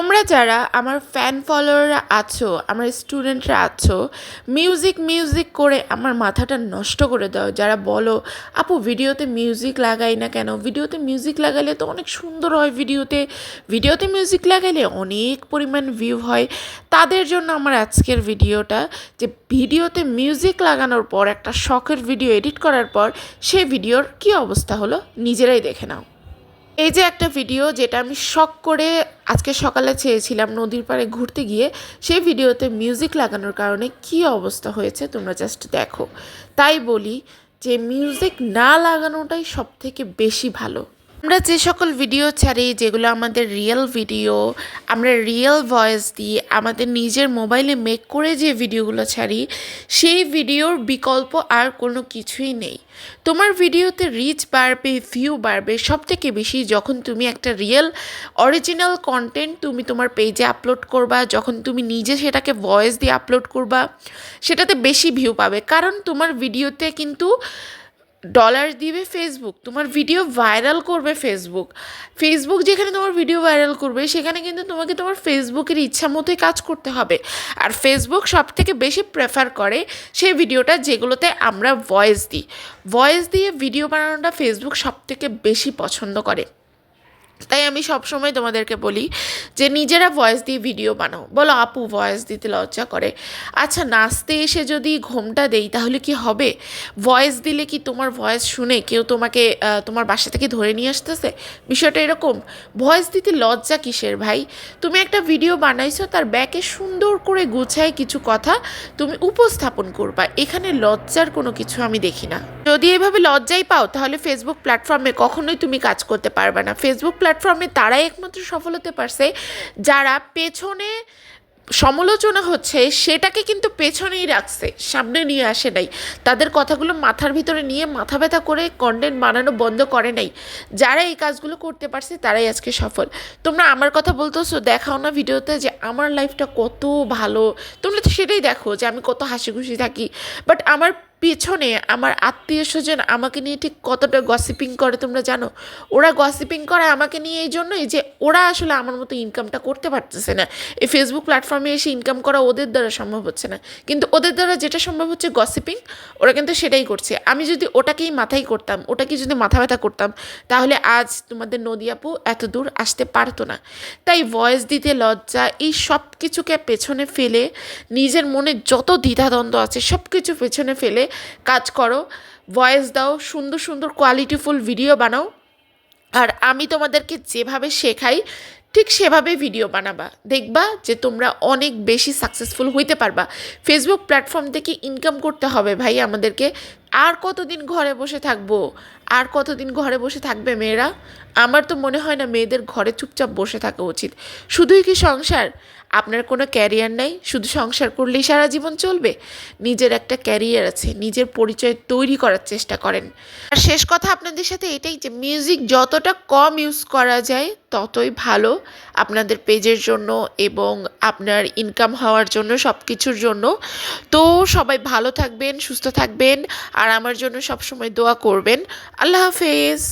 তোমরা যারা আমার ফ্যান ফলোয়াররা আছো, আমার স্টুডেন্টরা আছো মিউজিক মিউজিক করে আমার মাথাটা নষ্ট করে দাও। যারা বলো, আপু ভিডিওতে মিউজিক লাগাই না কেন? ভিডিওতে মিউজিক লাগালে তো অনেক সুন্দর হয় ভিডিওতে ভিডিওতে মিউজিক লাগালে অনেক পরিমাণ ভিউ হয়। তাদের জন্য আমার আজকের ভিডিওটা যে ভিডিওতে মিউজিক লাগানোর পর, একটা শখের ভিডিও এডিট করার পর সেই ভিডিওর কী অবস্থা হলো নিজেরাই দেখে নাও। এই যে একটা ভিডিও যেটা আমি শখ করে আজকে সকালে চেয়েছিলাম নদীর পাড়ে ঘুরতে গিয়ে, সেই ভিডিওতে মিউজিক লাগানোর কারণে কি অবস্থা হয়েছে তোমরা জাস্ট দেখো। তাই বলি যে মিউজিক না লাগানোটাই সব থেকে বেশি ভালো। আমরা যে সকল ভিডিও ছাড়ি, যেগুলো আমাদের রিয়েল ভিডিও আমরা রিয়েল ভয়েস দিই আমাদের নিজের মোবাইলে মেক করে যে ভিডিওগুলো ছাড়ি, সেই ভিডিওর বিকল্প আর কোনো কিছুই নেই। তোমার ভিডিওতে রিচ বাড়বে ভিউ বাড়বে সব থেকে বেশি যখন তুমি একটা রিয়েল অরিজিনাল কন্টেন্ট তুমি তোমার পেজে আপলোড করবা, যখন তুমি নিজে সেটাকে ভয়েস দিয়ে আপলোড করবা, সেটাতে বেশি ভিউ পাবে। কারণ তোমার ভিডিওতে কিন্তু ডলার দিবে ফেসবুক তোমার ভিডিও ভাইরাল করবে ফেসবুক ফেসবুক যেখানে তোমার ভিডিও ভাইরাল করবে, সেখানে কিন্তু তোমাকে তোমার ফেসবুকের ইচ্ছা মতোই কাজ করতে হবে। আর ফেসবুক সব থেকে বেশি প্রেফার করে সেই ভিডিওটা যেগুলোতে আমরা ভয়েস দিই। ভয়েস দিয়ে ভিডিও বানানোটা ফেসবুক সব থেকে বেশি পছন্দ করে। তাই আমি সবসময় তোমাদেরকে বলি যে নিজেরা ভয়েস দিয়ে ভিডিও বানাও। বলো, আপু ভয়েস দিতে লজ্জা করে। আচ্ছা নাচতে এসে যদি ঘোমটা দেই, তাহলে কি হবে? ভয়েস দিলে কি তোমার ভয়েস শুনে কেউ তোমাকে তোমার বাসা থেকে ধরে নিয়ে আসতেছে? বিষয়টা এরকম ভয়েস দিতে লজ্জা কিসের ভাই? তুমি একটা ভিডিও বানাইছো, তার ব্যাকে সুন্দর করে গুছায় কিছু কথা তুমি উপস্থাপন করবা। এখানে লজ্জার কোনো কিছু আমি দেখি না। যদি এভাবে লজ্জাই পাও, তাহলে ফেসবুক প্ল্যাটফর্মে কখনোই তুমি কাজ করতে পারবে না। ফেসবুক প্ল্যাটফর্মে তারাই একমাত্র সফল হতে পারছে। যারা পেছনে সমালোচনা হচ্ছে, সেটাকে কিন্তু পেছনেই রাখছে, সামনে নিয়ে আসে নাই। তাদের কথাগুলো মাথার ভিতরে নিয়ে মাথা ব্যথা করে কন্টেন্ট বানানো বন্ধ করে নাই। যারা এই কাজগুলো করতে পারছে, তারাই আজকে সফল। তোমরা আমার কথা বলতেছো, দেখাও না ভিডিওতে যে আমার লাইফটা কত ভালো। তোমরা তো সেটাই দেখো যে আমি কত হাসি খুশি থাকি। বাট আমার পেছনে আমার আত্মীয় স্বজন আমাকে নিয়ে ঠিক কতটা গসিপিং করে তোমরা জানো? ওরা গসিপিং করে আমাকে নিয়ে এই জন্যই যে ওরা আসলে আমার মতো ইনকামটা করতে পারতেছে না। এই ফেসবুক প্ল্যাটফর্মে এসে ইনকাম করা ওদের দ্বারা সম্ভব হচ্ছে না। কিন্তু ওদের দ্বারা যেটা সম্ভব হচ্ছে গসিপিং ওরা কিন্তু সেটাই করছে। আমি যদি ওটাকেই মাথায় করতাম, ওটাকে যদি মাথা ব্যথা করতাম, তাহলে আজ তোমাদের নদিয়াপু এত দূর আসতে পারতো না। তাই ভয়েস দিতে লজ্জা, এই সব কিছুকে পেছনে ফেলে, নিজের মনে যত দ্বিধাদ্বন্দ্ব আছে সব কিছু পেছনে ফেলে কাজ করো ভয়েস দাও, সুন্দর সুন্দর কোয়ালিটিফুল ভিডিও বানাও। আর আমি তোমাদেরকে যেভাবে শেখাই, ঠিক সেভাবে ভিডিও বানাবা। দেখবা যে তোমরা অনেক বেশি সাকসেসফুল হইতে পারবা। ফেসবুক প্ল্যাটফর্ম থেকে ইনকাম করতে হবে ভাই আমাদেরকে। আর কতদিন ঘরে বসে থাকব? আর কতদিন ঘরে বসে থাকবে মেয়েরা? আমার তো মনে হয় না মেয়েদের ঘরে চুপচাপ বসে থাকা উচিত। শুধুই কি সংসার? আপনার কোনো ক্যারিয়ার নাই? শুধু সংসার করলেই সারা জীবন চলবে? নিজের একটা ক্যারিয়ার আছে, নিজের পরিচয় তৈরি করার চেষ্টা করেন। আর শেষ কথা আপনাদের সাথে এটাই যে, মিউজিক যতটা কম ইউজ করা যায়, ততই ভালো। আপনাদের পেজের জন্য এবং আপনার ইনকাম হওয়ার জন্য সব কিছুর জন্য। তো সবাই ভালো থাকবেন, সুস্থ থাকবেন। আর আমার জন্য সবসময় দোয়া করবেন। আল্লাহ হাফেজ।